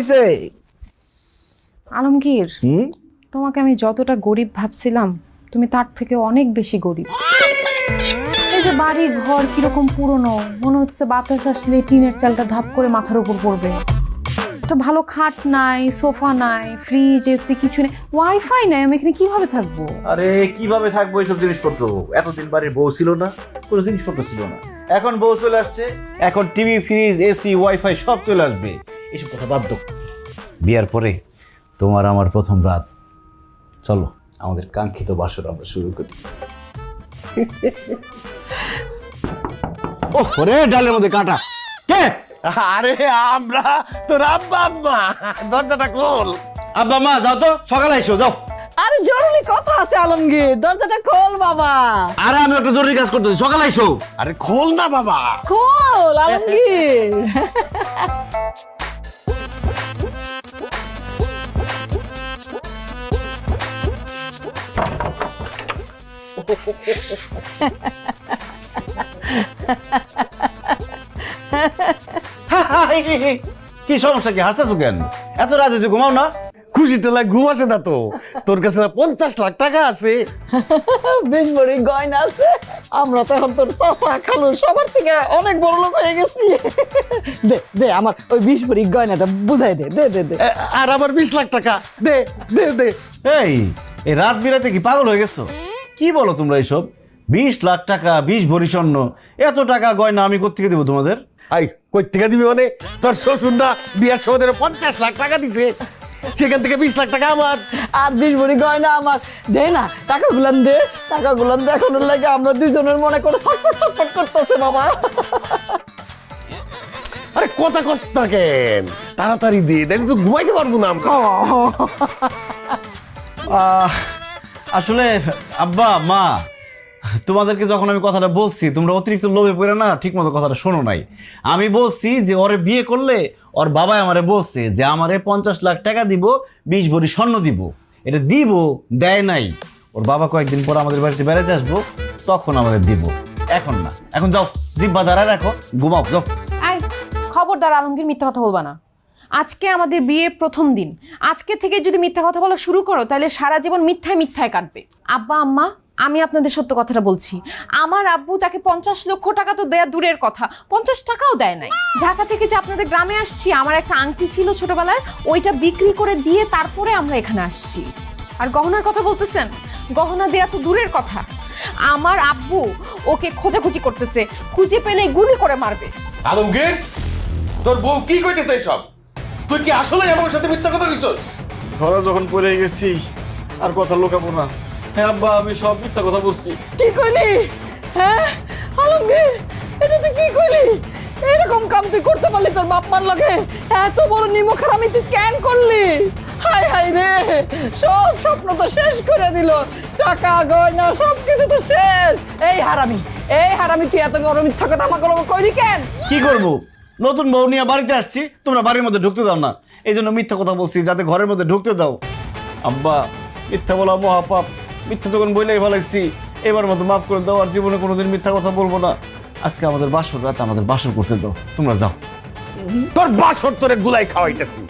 হয়েছে? আলমগীর তোমাকে আমি যতটা গরিব ভাবছিলাম তুমি তার থেকে অনেক বেশি গরিব। এই যে বাড়ি ঘর কীরকম পুরনো মনে হচ্ছে বাতাস আসলে টিনের চালটা ধাপ করে মাথার উপর পড়বে। একটা ভালো খাট নাই সোফা নাই ফ্রিজ এসি কিছু নেই ওয়াইফাই নাই আমি এখানে কীভাবে থাকব? আরে কীভাবে থাকব এইসব জিনিসপত্র? এতদিন বাড়ির বউ ছিল না কোনো জিনিসপত্র ছিল না। এখন বউ চলে আসছে এখন টিভি ফ্রিজ এসি ওয়াইফাই সব চলে আসবে। এইসব কথা বাদ দাও। বিয়ার পরে তোমার আমার প্রথম রাত। চলো আমাদের কাঙ্ক্ষিত বাসর আমরা শুরু করি। ও রে ডালের মধ্যে কাটা। কে? আরে আমরা তোর আব্বা আম্মা। দরজাটা খোল। আব্বা মা যাও তো সকালে এসো যাও। আরে জরুরি কথা আছে আলমগীর। দরজাটা খোল বাবা। আরে আমি একটা জরুরি কাজ করতেছি সকালে এসো। আরে খোল না বাবা। খোল আলমগীর। কি সমস্যা কি? হাসতেছো কেন? এত রাত হয়েছে ঘুমাও না? খুশি টেলায় ঘুম আসে না তো। তোর কাছে না পঞ্চাশ লাখ টাকা আছে। বেশ বড়ি গয়না আছে। আমরা তো এখন তোর চাচা খালু সবার থেকে অনেক বড় লোক হয়ে গেছি। দে দে আমার ওই বিশ ভরি গয়নাটা বুঝাই দে দে দে দে। আর আমার বিশ লাখ টাকা দে দে দে। এই এই রাত বিরাতে কি পাগল হয়ে গেছো? কি বলো তোমরা এইসব বিশ লাখ টাকা বিশ ভরি স্বর্ণ এত টাকা গয়না আমি কোথেকে দেবো তোমাদের? আই কই থেকে দিবি মানে? তোর শ্বশুররা বিয়ার সময় পঞ্চাশ লাখ টাকা দিছে। সেখান থেকে বিশ লাখ টাকা আমার। আর বিশ ভরি গয়না আমার। দে না টাকা গুলান দে। টাকা গুলান দে এখন লাগে আমরা দুজনের মনে করে ছটফট ছটফট করতেছে বাবা। আরে কথা কষ্ট না কেন? তাড়াতাড়ি দে দেখি তো ঘুমাইতে পারব না আমরা। আহ, আসলে, আব্বা, মা, তোমাদেরকে যখন আমি কথাটা বলছি, তোমরা অতিরিক্ত লোভে পড়ে না ঠিক মতো কথাটা শোনো নাই। আমি বলছি যে, ওরে বিয়ে করলে ওর বাবাই আমারে বলছে যে, আমারে পঞ্চাশ লাখ টাকা দিব, বিশ ভরি স্বর্ণ দিব। এটা দিব, দেয় নাই। ওর বাবা কয়েকদিন পর আমাদের বাড়িতে বেড়াতে আসব, তখন আমাদের দিব। এখন না। এখন যাও, জিব্বা দাঁড়ায় রাখো, ঘুমাও, যাও। খবরদার আলমগীর মিথ্যা কথা বলবা না। আজকে আমাদের বিয়ের প্রথম দিন। আজকে থেকে যদি মিথ্যা কথা বলা শুরু করো, তাহলে সারা জীবন মিথ্যায় মিথ্যায় কাটবে। আব্বা, আম্মা, আমি আপনাদের সত্য কথাটা বলছি। আমার আব্বু তাকে পঞ্চাশ লক্ষ টাকা তো দেয়া দূরের কথা। পঞ্চাশ টাকাও দেয় নাই। ঢাকা থেকে যে আপনাদের গ্রামে আসছি, আমার একটা আংটি ছিল ছোটবেলার, ওইটা বিক্রি করে দিয়ে তারপরে আমরা এখানে আসছি। আর গহনার কথা বলতেছেন? গহনা দেয়া তো দূরের কথা। আমার আব্বু ওকে খোঁজাখুঁজি করতেছে। খুঁজে পেলে গুলি করে মারবে। আলমগীর, তোর বউ কি কইতেছে সব তুই কি আসলে আমার সাথে মিথ্যা কথা কইছস ধরা যখন পড়ে গেছি আর কথা লোকাবো না। হ্যাঁ আব্বা আমি সব মিথ্যা কথা বলছি। কি কইলি? হ্যাঁ? আলমগীর এটা তুই কি কইলি? এরকম কাম তুই করতে পারলি তোর বাপ মার লগে? এত বড় নিমখ আমি তুই কেন করলি? হাই হাই রে! সব স্বপ্ন তো শেষ করে দিল। টাকা গয়না সব কিছু তো শেষ। এই হারামি এই হারামি তুই এত বড় মিথ্যা কথা আমাকে কইলি কেন? কি করব? নতুন বউ নিয়ে বাড়িতে আসছি তোমরা বাড়ির মধ্যে ঢুকতে দাও না। এই জন্য মিথ্যা কথা বলছি যাতে ঘরের মধ্যে ঢুকতে দাও। আব্বা মিথ্যা বলা মহাপাপ। মিথ্যা যখন বইলেই ভালাইছি এবার মতো মাফ করে দাও আর জীবনে কোনোদিন মিথ্যা কথা বলব না। আজকে আমাদের বাসর রাত আমাদের বাসর করতে দাও তোমরা যাও। তোর বাসর তোরে গুলাই খাওয়াইতেছি।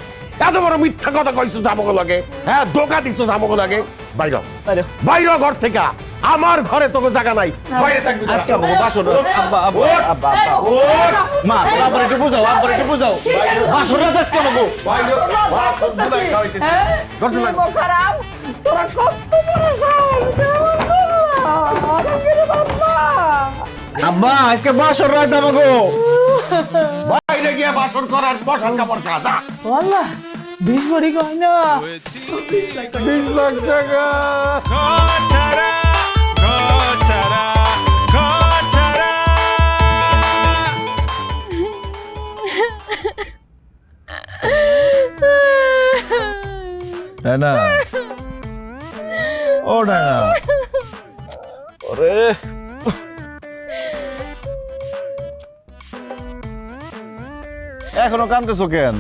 এত বড় মিথ্যা কথা কইছস আমাকে লাগে? হ্যাঁ ধোকা দিছস আমাকে লাগে। বাইরে। বাইর ঘর থেকে। আমার ঘরে তোকে জায়গা নাই। বাইরে থাকবি। আজকে বাসর। আব্বা আব্বা আব্বা আব্বা। ওঠ! মা তোমরা আবার একটু বুঝাও আবার একটু বুঝাও। বাসর রাত আজকে বাইর বাসর খাওয়াইতেছি। বাইর। নিমখ হারাম তোরা কত বড় সাহস আব্বা। আজকে বাসর রাত আমাকে বাইরে গিয়ে বাসর করার বসান কাপড় বিশ ভরি গয়না। বিশ লাখ টাকা। না। ও না ওরে। এখনও কান্দতেছো কেন?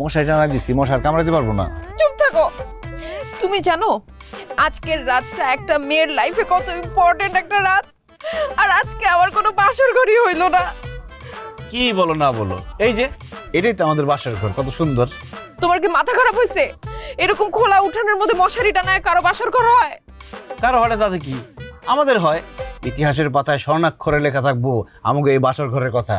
মশাই টানা দিছি মশার কামড়াতে পারব না। চুপ থাকো। তুমি জানো আজকের রাতটা একটা মেয়ের লাইফে কত ইম্পর্টেন্ট একটা রাত। আর আজকে আমার কোনো বাসর ঘরই হইল না। কি বলো না বলো। এই যে এটাই তো আমাদের বাসার ঘর কত সুন্দর। তোমার কি মাথা খারাপ হয়েছে এরকম খোলা উঠানের মধ্যে মশারি টানায় কারও বাসর করা হয় কারও হলে তাতে কি? আমাদের হয়। ইতিহাসের পাতায় স্বর্ণাক্ষরে লেখা থাকব আমাকে এই বাসর ঘরের কথা।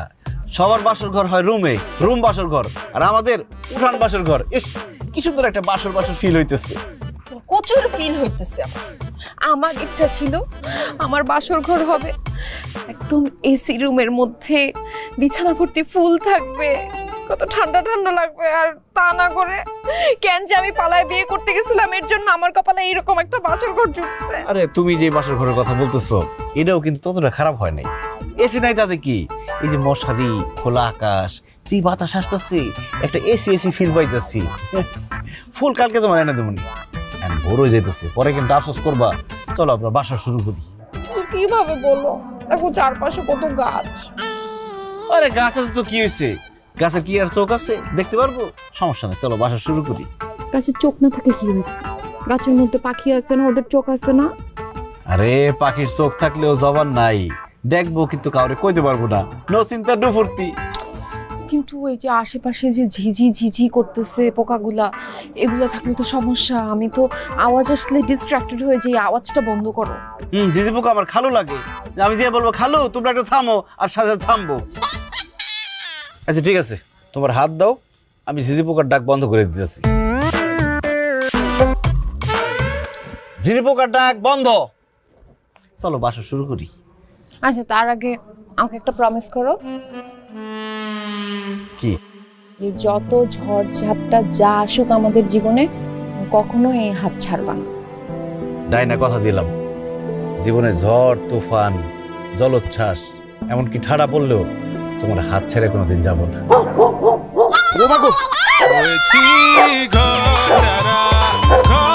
সবার বাসর ঘর হয় রুমে রুম বাসর ঘর আর আমাদের উঠান বাসর ঘর ইস কি সুন্দর একটা বাসর বাসর ফিল হইতেছে। প্রচুর ফিল হইতেছে আমার। আমার ইচ্ছা ছিল আমার বাসর ঘর হবে। একদম এসি রুমের মধ্যে বিছানা ভর্তি ফুল থাকবে। কত ঠান্ডা ঠান্ডা লাগবে আর তা না করে কেন যে আমি পালায় বিয়ে করতে গেছিলাম এর জন্য আমার কপালে এইরকম একটা বাসর ঘর জুটছে। আরে তুমি যে বাসর ঘরের কথা বলতেছো এটাও কিন্তু ততটা খারাপ হয় নাই। এসি নাই তাতে কি? এই যে মশারি খোলা আকাশ তুই বাতাস আসতেছি? একটা এসি এসি ফিল পাইতেছি। ফুল কালকে তোমার এনে দেবনি না। ভোর হয়ে যেতেছে পরে কিন্তু আফসোস করবা। চলো আমরা বাসা শুরু করি। কীভাবে বলো? দেখো চারপাশে কত গাছ। আরে গাছ আছে তো কি হয়েছে গাছের কি আর চোখ আছে? দেখতে পারব? সমস্যা নেই চলো বাসা শুরু করি। গাছের চোখ না থাকে কি হয়েছে? গাছের মধ্যে পাখি আছে না ওদের চোখ আছে না? আরে পাখির চোখ থাকলেও জবান নাই। দেখব কিন্তু কাউরে কইতে পারব না। নো চিন্তা ডুফুর্তি কিন্তু ওই যে আশেপাশে যে ঝিঝি ঝিঝি করতেছে পোকাগুলা এগুলো থাকলে তো সমস্যা। আমি তো আওয়াজ আসলে ডিস্ট্রাক্টেড হয়ে যাই আওয়াজটা বন্ধ করো। হুম জিজি পোকা আমার খালু লাগে। আমি দিয়ে বলব খালু তোমরা একটু থামো আর সাজা থামবো। আচ্ছা ঠিক আছে। তোমার হাত দাও আমি ঝিঝি পোকার ডাক বন্ধ করে দিতেছি। ঝিঝি পোকার ডাক বন্ধ। চলো বাসা শুরু করি। আচ্ছা তার আগে আমাকে একটা প্রমিস করো। কি? যে যত ঝড় ঝাপটা যা আসুক আমাদের জীবনে তুমি কখনো এই হাত ছাড়বা না। ডাইনা কথা দিলাম। জীবনে ঝড় তুফান জলোচ্ছ্বাস এমনকি ঠাড়া পড়লেও তোমার হাত ছেড়ে কোনো দিন যাব না। ও